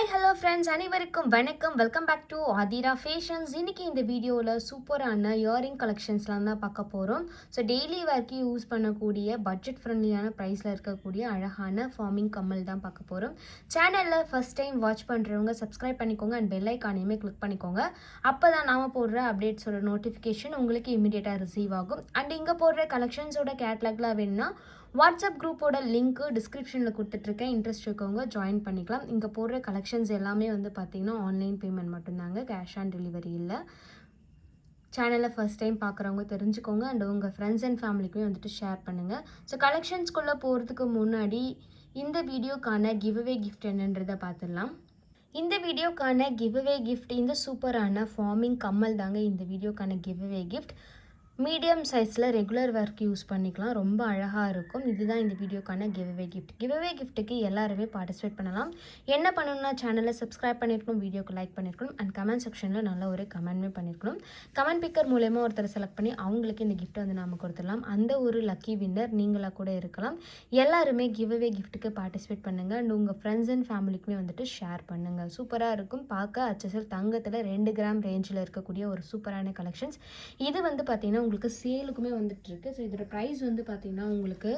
Hi hello friends அனைவருக்கும் வணக்கம். Welcome back to Aathira fashions இன்னைக்கு இந்த வீடியோவில் சூப்பரான இயரிங் கலெக்ஷன்ஸ்லாம் தான் பார்க்க போகிறோம் ஸோ டெய்லி வேர்க்கு யூஸ் பண்ணக்கூடிய பட்ஜெட் ஃப்ரெண்ட்லியான ப்ரைஸில் இருக்கக்கூடிய அழகான ஃபார்மிங் கம்மல் தான் பார்க்க போகிறோம் சேனலில் ஃபஸ்ட் டைம் வாட்ச் பண்ணுறவங்க சப்ஸ்கிரைப் பண்ணிக்கோங்க. அண்ட் பெல் ஐக்கானையுமே கிளிக் பண்ணிக்கோங்க. அப்போ தான் நாம் போடுற அப்டேட்ஸோட நோட்டிஃபிகேஷன் உங்களுக்கு இமீடியட்டாக ரிசீவ் ஆகும். அண்ட் இங்கே போடுற கலெக்ஷன்ஸோட கேட்லாக்லாம் வேணும்னா வாட்ஸ்அப் குரூப்போட லிங்க்கு டிஸ்கிரிப்ஷனில் கொடுத்துட்ருக்கேன். இன்ட்ரெஸ்ட் இருக்கவங்க ஜாயின் பண்ணிக்கலாம். இங்கே போடுற கலெக்ஷன்ஸ் எல்லாமே வந்து பார்த்திங்கன்னா ஆன்லைன் பேமெண்ட் மட்டும்தாங்க. கேஷ் ஆன் டெலிவரி இல்லை. சேனலை ஃபஸ்ட் டைம் பார்க்குறவங்க தெரிஞ்சுக்கோங்க. அண்ட் உங்கள் ஃப்ரெண்ட்ஸ் அண்ட் ஃபேமிலிக்குமே வந்துட்டு ஷேர் பண்ணுங்கள் ஸோ கலெக்ஷன்ஸ்குள்ளே போகிறதுக்கு முன்னாடி இந்த வீடியோக்கான கிவ்அவே கிஃப்ட் என்னன்றதை பார்த்துடலாம் இந்த வீடியோக்கான கிவ்அவே கிஃப்ட் இந்த சூப்பரான ஃபார்மிங் கம்மல் தாங்க இந்த வீடியோக்கான கிவ்அவே கிஃப்ட் மீடியம் சைஸில் ரெகுலர் ஒர்க் யூஸ் பண்ணிக்கலாம். ரொம்ப அழகாக இருக்கும். இதுதான் இந்த வீடியோக்கான கிவ்அவே கிஃப்ட் கிவ்அவே கிஃப்ட்டுக்கு எல்லாருமே பார்ட்டிசிபேட் பண்ணலாம். என்ன பண்ணணும்னா சேனலை சப்ஸ்கிரைப் பண்ணியிருக்கணும் வீடியோக்கு லைக் பண்ணியிருக்கணும் அண்ட் கமெண்ட் செக்ஷனில் நல்ல ஒரு கமெண்ட்மே பண்ணியிருக்கணும் கமெண்ட் பிக்கர் மூலயமா ஒருத்தர் செலக்ட் பண்ணி அவங்களுக்கு இந்த கிஃப்ட்டை வந்து நாம் கொடுத்துடலாம். அந்த ஒரு லக்கி வின்னர் நீங்களாக கூட இருக்கலாம். எல்லாருமே கிவ்அவே கிஃப்ட்டுக்கு பார்ட்டிசிபேட் பண்ணுங்கள் அண்ட் உங்கள் ஃப்ரெண்ட்ஸ் அண்ட் ஃபேமிலிக்குமே வந்துட்டு ஷேர் பண்ணுங்கள் சூப்பராக இருக்கும். பார்க்க அச்சசல் தங்கத்தில் ரெண்டு கிராம் ரேஞ்சில் இருக்கக்கூடிய ஒரு சூப்பரான கலெக்ஷன்ஸ் இது வந்து பார்த்திங்கன்னா உங்களுக்கு சேலுக்குமே வந்துட்டுருக்கு. ஸோ இதோட ப்ரைஸ் வந்து பார்த்திங்கன்னா உங்களுக்கு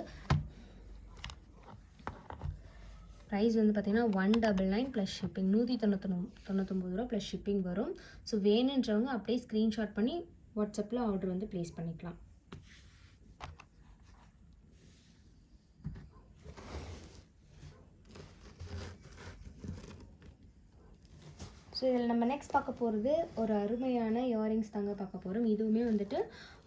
ப்ரைஸ் வந்து பார்த்திங்கன்னா one double nine plus shipping நூற்றி தொண்ணூத்தொன்னு தொண்ணூத்தொம்பது ரூபா ப்ளஸ் ஷிப்பிங் வரும். ஸோ வேணுன்றவங்க அப்படியே ஸ்க்ரீன்ஷாட் பண்ணி வாட்ஸ்அப்பில் ஆர்டர் வந்து ப்ளேஸ் பண்ணிக்கலாம். ஸோ இதில் நம்ம நெக்ஸ்ட் பார்க்க போகிறது ஒரு அருமையான இயரிங்ஸ் தாங்க பார்க்க போகிறோம் இதுவுமே வந்துட்டு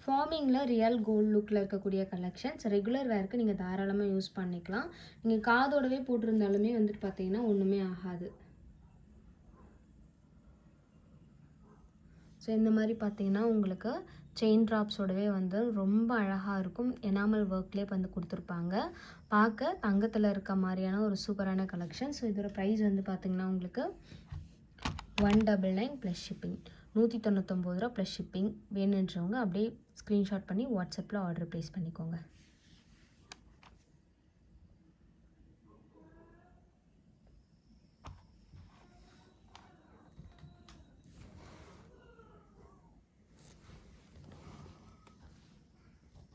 ஃபார்மிங்கில் ரியல் கோல்ட் லுக்கில் இருக்கக்கூடிய கலெக்ஷன்ஸ் ரெகுலர் வேர்க்கு நீங்கள் தாராளமாக யூஸ் பண்ணிக்கலாம். நீங்கள் காதோடவே போட்டிருந்தாலுமே வந்துட்டு பார்த்தீங்கன்னா ஒன்றுமே ஆகாது. ஸோ இந்த மாதிரி பார்த்தீங்கன்னா உங்களுக்கு செயின் ட்ராப்ஸோடவே வந்து ரொம்ப அழகாக இருக்கும். எனாமல் ஒர்க்லேயே வந்து கொடுத்துருப்பாங்க. பார்க்க தங்கத்தில் இருக்க மாதிரியான ஒரு சூப்பரான கலெக்ஷன் ஸோ இதோட ப்ரைஸ் வந்து பார்த்திங்கன்னா உங்களுக்கு one double nine plus shipping நூற்றி தொண்ணூத்தொம்பது ரூபா ப்ளஸ் ஷிப்பிங் வேணுன்றவங்க அப்படியே ஸ்க்ரீன்ஷாட் பண்ணி வாட்ஸ்அப்பில் ஆர்டர் ப்ளேஸ் பண்ணிக்கோங்க.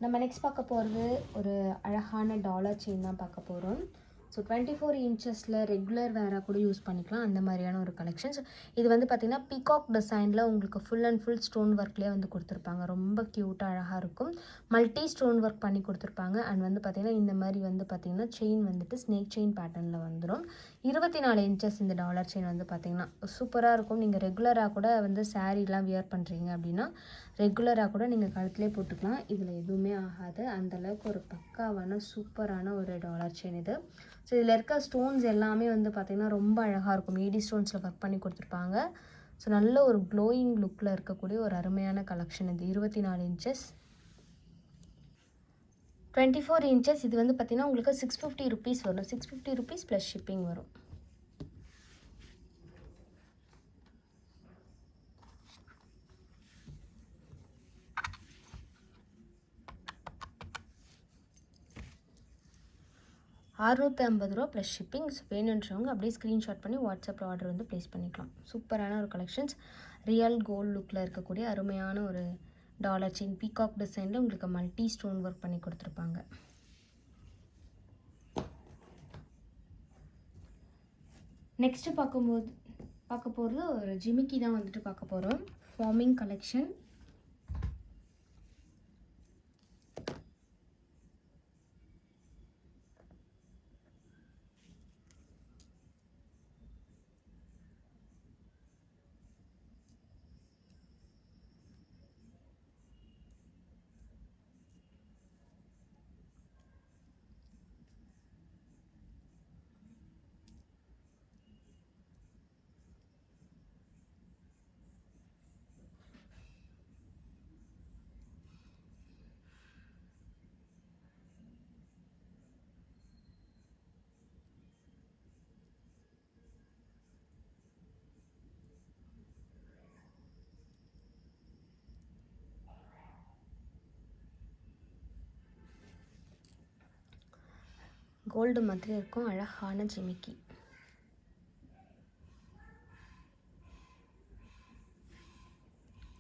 நம்ம நெக்ஸ்ட் பார்க்க போகிறது ஒரு அழகான டாலர் செயின் தான் பார்க்க போகிறோம் ஸோ டுவெண்ட்டி ஃபோர் இன்ச்சஸில் ரெகுலர் வேராக கூட யூஸ் பண்ணிக்கலாம். அந்த மாதிரியான ஒரு கலெக்ஷன்ஸ் இது வந்து பார்த்திங்கன்னா பீகாக் டிசைனில் உங்களுக்கு ஃபுல் அண்ட் ஃபுல் ஸ்டோன் ஒர்க்லேயே வந்து கொடுத்துருப்பாங்க. ரொம்ப க்யூட்டாக அழகாக இருக்கும். மல்டி ஸ்டோன் ஒர்க் பண்ணி கொடுத்துருப்பாங்க. அண்ட் வந்து பார்த்திங்கன்னா இந்த மாதிரி வந்து பார்த்திங்கன்னா செயின் வந்துட்டு ஸ்னேக் செயின் பேட்டர்னில் வந்துடும் இருபத்தி நாலு இன்ச்சஸ் இந்த டாலர் செயின் வந்து பார்த்திங்கன்னா சூப்பராக இருக்கும். நீங்கள் ரெகுலராக கூட வந்து சாரீலாம் வியர் பண்ணுறீங்க அப்படின்னா ரெகுலராக கூட நீங்கள் கழுத்துலேயே போட்டுக்கலாம். இதில் எதுவுமே ஆகாது. அந்தளவுக்கு ஒரு பக்காவான சூப்பரான ஒரு டாலர் செயின் இது. ஸோ இதில் இருக்க ஸ்டோன்ஸ் எல்லாமே வந்து பார்த்திங்கன்னா ரொம்ப அழகாக இருக்கும். ஏடி ஸ்டோன்ஸில் ஒர்க் பண்ணி கொடுத்துருப்பாங்க. ஸோ நல்ல ஒரு க்ளோயிங் லுக்கில் இருக்கக்கூடிய ஒரு அருமையான கலெக்ஷன் இது. இருபத்தி நாலு இன்ச்சஸ் டுவெண்ட்டி ஃபோர் இன்ச்சஸ் இது வந்து பார்த்திங்கன்னா உங்களுக்கு சிக்ஸ் ஃபிஃப்டி ருபீஸ் வரும். Six fifty rupees plus shipping வரும். அறுநூற்றி ஐம்பது ரூபா ப்ளஸ் ஷிப்பிங் வேணுன்றவங்க அப்படியே ஸ்க்ரீன்ஷாட் பண்ணி வாட்ஸ்அப்பில் ஆர்டர் வந்து ப்ளேஸ் பண்ணிக்கலாம். சூப்பரான ஒரு கலெக்ஷன்ஸ் ரியல் கோல்ட் லுக்கில் இருக்கக்கூடிய அருமையான ஒரு டாலர் செயின் பீகாக் டிசைனில் உங்களுக்கு மல்டி ஸ்டோன் ஒர்க் பண்ணி கொடுத்துருப்பாங்க. நெக்ஸ்ட்டு பார்க்கும்போது பார்க்க போகிறது ஒரு ஜிமிக்கி தான் வந்துட்டு பார்க்க போகிறோம் ஃபார்மிங் கலெக்ஷன் கோல்டு மாதிரி இருக்கும் அழகான ஜிமிக்கி.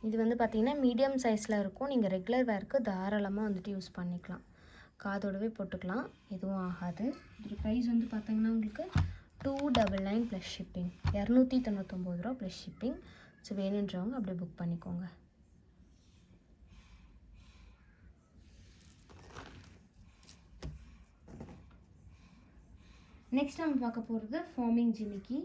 இது வந்து பார்த்திங்கன்னா மீடியம் சைஸில் இருக்கும். நீங்கள் ரெகுலர் வேர்க்கு தாராளமாக வந்துட்டு யூஸ் பண்ணிக்கலாம். காதோடவே போட்டுக்கலாம். எதுவும் ஆகாது. இதோட ப்ரைஸ் வந்து பார்த்திங்கன்னா உங்களுக்கு two double nine plus shipping இரநூத்தி தொண்ணூத்தொம்பது ரூபா ப்ளஸ் ஷிப்பிங் ஸோ வேணுன்றவங்க அப்படியே புக் பண்ணிக்கோங்க. நெக்ஸ்ட் நம்ம பார்க்க போகிறது ஃபார்மிங் ஜிமிக்கி.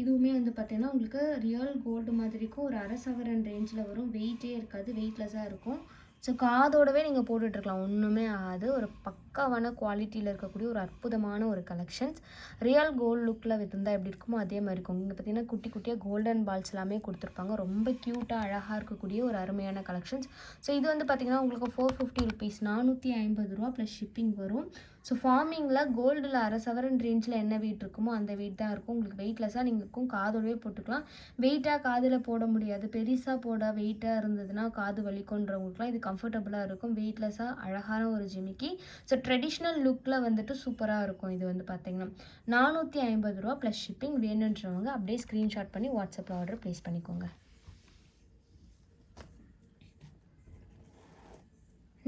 இதுவுமே வந்து பார்த்திங்கன்னா உங்களுக்கு ரியல் கோல்டு மாதிரிக்கும் ஒரு அரை சவரன் ரேஞ்சில் வரும். வெயிட்டே இருக்காது வெயிட்லெஸ்ஸாக இருக்கும். ஸோ காதோடவே நீங்கள் போட்டுட்ருக்கலாம். ஒன்றுமே ஆகாது. ஒரு பக்காவான குவாலிட்டியில் இருக்கக்கூடிய ஒரு அற்புதமான ஒரு கலெக்ஷன்ஸ் ரியல் கோல்டு லுக்கில் இருந்தால் எப்படி இருக்குமோ அதே மாதிரி இருக்கும். இங்கே பார்த்தீங்கன்னா குட்டி குட்டியாக கோல்டன் பால்ஸ் எல்லாமே கொடுத்துருப்பாங்க. ரொம்ப க்யூட்டாக அழகாக இருக்கக்கூடிய ஒரு அருமையான கலெக்ஷன்ஸ் ஸோ இது வந்து பார்த்திங்கன்னா உங்களுக்கு ஃபோர் ஃபிஃப்டி ருபீஸ் நானூற்றி ஐம்பது ரூபா ப்ளஸ் ஷிப்பிங் வரும். ஸோ ஃபார்மிங்கில் கோல்டில் அரை சவரன் ரேஞ்சில் என்ன வெயிட் இருக்குமோ அந்த வெயிட் தான் இருக்கும். உங்களுக்கு வெயிட்லெஸ்ஸாக நீங்கள் இருக்கும் காதோடவே போட்டுக்கலாம். வெயிட்டாக காதில் போட முடியாது. பெருசாக போட வெயிட்டாக இருந்ததுன்னா காது வலிக்குன்றவங்களுக்குலாம் இது கம்ஃபர்டபுளாக இருக்கும். வெயிட்லெஸ்ஸாக அழகான ஒரு ஜிமிக்கி. ஸோ ட்ரெடிஷ்னல் லுக்கில் வந்துட்டு சூப்பராக இருக்கும். இது வந்து பார்த்தீங்கன்னா நானூற்றி ஐம்பது ரூபா ப்ளஸ் ஷிப்பிங் வேணுன்றவங்க அப்படியே ஸ்க்ரீன்ஷாட் பண்ணி வாட்ஸ்அப்பில் ஆர்டர் ப்ளேஸ் பண்ணிக்கோங்க.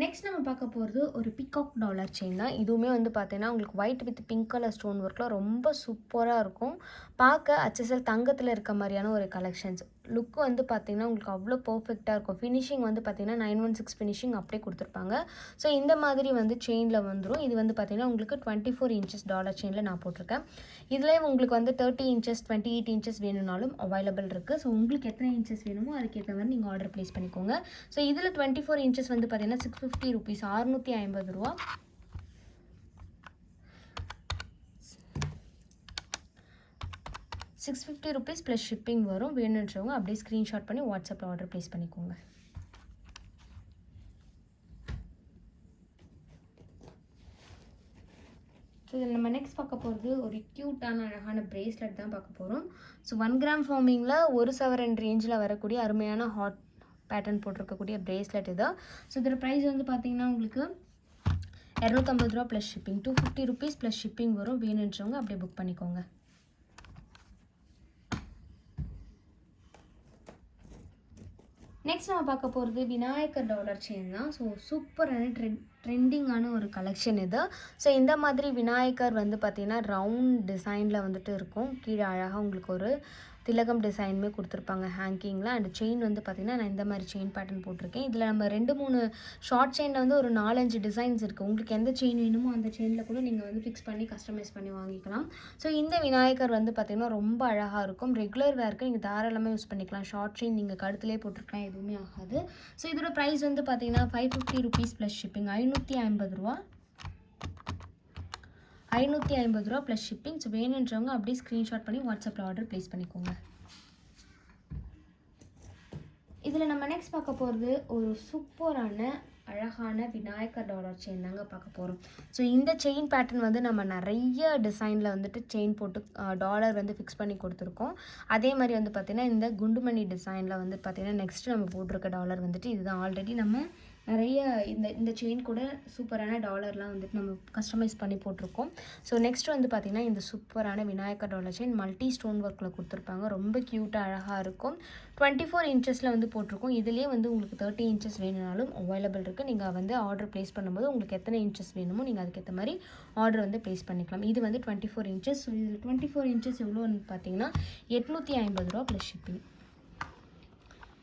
நெக்ஸ்ட் நம்ம பார்க்க போகிறது ஒரு பிகாக் டாலர் செயின் தான். இதுவுமே வந்து பார்த்தீங்கன்னா உங்களுக்கு white with pink colour stone ஒர்க்கில் ரொம்ப சூப்பராக இருக்கும். பார்க்க அச்சசல் தங்கத்தில் இருக்க மாதிரியான ஒரு கலெக்ஷன்ஸ் லுக் வந்து பார்த்தீங்கன்னா உங்களுக்கு அவ்வளோ பர்ஃபெக்டாக இருக்கும். ஃபினிஷிங் வந்து பார்த்தீங்கன்னா நைன் ஒன் சிக்ஸ் ஃபினிஷிங் அப்படியே கொடுத்துருப்பாங்க. ஸோ இந்த மாதிரி வந்து செயினில் வந்துடும் இது வந்து பார்த்தீங்கன்னா உங்களுக்கு டுவெண்ட்டி ஃபோர் இன்ச்சஸ் டாலர் செயினில் நான் போட்டிருக்கேன். இதில் உங்களுக்கு வந்து thirty inches twenty eight inches வேணும்னாலும் அவைலபிள் இருக்குது ஸோ உங்களுக்கு எத்தனை இன்ச்சஸ் வேணுமோ அதுக்கேற்ற மாதிரி நீங்கள் ஆர்டர் ப்ளேஸ் பண்ணிக்கோங்க. ஸோ இதில் டுவெண்ட்டி ஃபோர் இன்ச்சஸ் வந்து பார்த்தீங்கன்னா சிக்ஸ் ஃபிஃப்டி ருபீஸ் அறுநூற்றி ஐம்பது ரூபா. Six fifty rupees plus shipping வரும். வேணுன்றவங்க அப்படியே ஸ்க்ரீன்ஷாட் பண்ணி வாட்ஸ்அப்பில் ஆர்டர் ப்ளேஸ் பண்ணிக்கோங்க. ஸோ இதில் நம்ம நெக்ஸ்ட் பார்க்க போகிறது ஒரு க்யூட்டான அழகான ப்ரேஸ்லெட் தான் பார்க்க போகிறோம் ஸோ ஒன் கிராம் ஃபார்மிங்கில் ஒரு சவரன் ரேஞ்சில் வரக்கூடிய அருமையான ஹாட் பேட்டர்ன் போட்டிருக்கக்கூடிய ப்ரேஸ்லெட் இது. ஸோ இதோட ப்ரைஸ் வந்து பார்த்தீங்கன்னா உங்களுக்கு இரநூத்தம்பது ரூபா plus shipping two fifty rupees plus shipping வரும். வேணுன்றவங்க அப்படியே புக் பண்ணிக்கோங்க. நெக்ஸ்ட் நம்ம பார்க்க போகிறது விநாயகர் டாலர் செயின் தான். ஸோ சூப்பரான ட்ரெண்ட் ட்ரெண்டிங்கான ஒரு கலெக்ஷன் இது. ஸோ இந்த மாதிரி விநாயகர் வந்து பார்த்திங்கன்னா ரவுண்ட் டிசைனில் வந்துட்டு இருக்கும். கீழே அழகாக உங்களுக்கு ஒரு திலகம் டிசைனுமே கொடுத்துருப்பாங்க ஹேங்கிங்கில் அண்ட் செயின் வந்து பார்த்திங்கன்னா நான் இந்த மாதிரி செயின் பேட்டர்ன் போட்டிருக்கேன். இதில் நம்ம ரெண்டு மூணு ஷார்ட் செயினில் வந்து ஒரு நாலஞ்சு டிசைன்ஸ் இருக்குது உங்களுக்கு எந்த செயின் வேணுமோ அந்த செயினில் கூட நீங்கள் வந்து ஃபிக்ஸ் பண்ணி கஸ்டமைஸ் பண்ணி வாங்கிக்கலாம். ஸோ இந்த விநாயகர் வந்து பார்த்திங்கன்னா ரொம்ப அழகாக இருக்கும். ரெகுலர் வேர்க்கு நீங்கள் தாராளமாக யூஸ் பண்ணிக்கலாம். ஷார்ட் செயின் நீங்கள் கழுத்துலேயே போட்டிருக்கலாம் எதுவுமே ஆகாது. ஸோ இதோட ப்ரைஸ் வந்து பார்த்திங்கன்னா five fifty rupees plus shipping ஐநூற்றி ஐம்பது ரூபா. ஐநூற்றி ஐம்பது ரூபா ப்ளஸ் ஷிப்பிங் ஸோ வேணுன்றவங்க அப்படியே ஸ்க்ரீன்ஷாட் பண்ணி வாட்ஸ்அப்பில் ஆர்டர் ப்ளேஸ் பண்ணிக்கோங்க. இதில் நம்ம நெக்ஸ்ட் பார்க்க போகிறது ஒரு சூப்பரான அழகான விநாயகர் டாலர் செயின் தாங்க பார்க்க போகிறோம் ஸோ இந்த செயின் பேட்டர்ன் வந்து நம்ம நிறைய டிசைனில் வந்துட்டு செயின் போட்டு டாலர் வந்து ஃபிக்ஸ் பண்ணி கொடுத்துருக்கோம். அதே மாதிரி வந்து பார்த்திங்கன்னா இந்த குண்டுமணி டிசைனில் வந்து பார்த்திங்கன்னா நெக்ஸ்ட்டு நம்ம போட்டிருக்க டாலர் வந்துட்டு இதுதான். ஆல்ரெடி நம்ம நிறைய இந்த இந்த செயின் கூட சூப்பரான டாலர்லாம் வந்துட்டு நம்ம கஸ்டமைஸ் பண்ணி போட்டிருக்கோம். ஸோ நெக்ஸ்ட் வந்து பார்த்திங்கன்னா இந்த சூப்பரான Vinayagar dollar chain multi stone ஒர்க்கில் கொடுத்துருப்பாங்க. ரொம்ப க்யூட்டாக அழகாக இருக்கும். டுவெண்ட்டி ஃபோர் இன்ச்சஸில் வந்து போட்டிருக்கோம். இதுலேயே வந்து உங்களுக்கு தேர்ட்டி இன்ச்சஸ் வேணும்னாலும் அவைலபிள் இருக்குது நீங்கள் வந்து ஆர்டர் ப்ளேஸ் பண்ணும்போது உங்களுக்கு எத்தனை இன்ச்சஸ் வேணுமோ நீங்கள் அதுக்கேற்ற மாதிரி ஆர்டர் வந்து ப்ளேஸ் பண்ணிக்கலாம். இது வந்து டுவெண்ட்டி ஃபோர் இன்ச்சஸ் ஸோ இது டுவெண்ட்டி ஃபோர் இன்ச்சஸ் எவ்வளோன்னு பார்த்தீங்கன்னா எட்நூற்றி ஐம்பது ரூபா ப்ளஸ் ஷிப்பிங்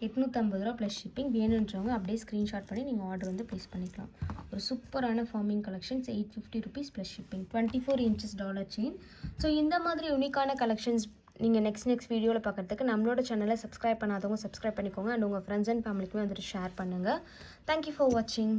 எட்நூற்றம்பது ரூபா ப்ளஸ் ஷிப்பிங் வேணுன்றவங்க அப்படியே ஸ்க்ரீன்ஷாட் பண்ணி நீங்கள் ஆர்டர் வந்து ப்ளேஸ் பண்ணிக்கலாம். ஒரு சூப்பரான forming collections eight fifty rupees plus shipping twenty four inches dollar chain so இந்த மாதிரி யூனிக்கான கலெக்ஷன்ஸ் நீங்கள் நெக்ஸ்ட் நெக்ஸ்ட் வீடியோவில் பார்க்குறதுக்கு நம்மளோட சேனலை சப்ஸ்கிரைப் பண்ணாதவங்க சப்ஸ்கிரைப் பண்ணிக்கோங்க. அண்ட் உங்கள் ஃப்ரெண்ட்ஸ் அண்ட் ஃபேமிலிக்குமே வந்துட்டு ஷேர் பண்ணுங்கள் தேங்க்யூ ஃபார் வாட்சிங்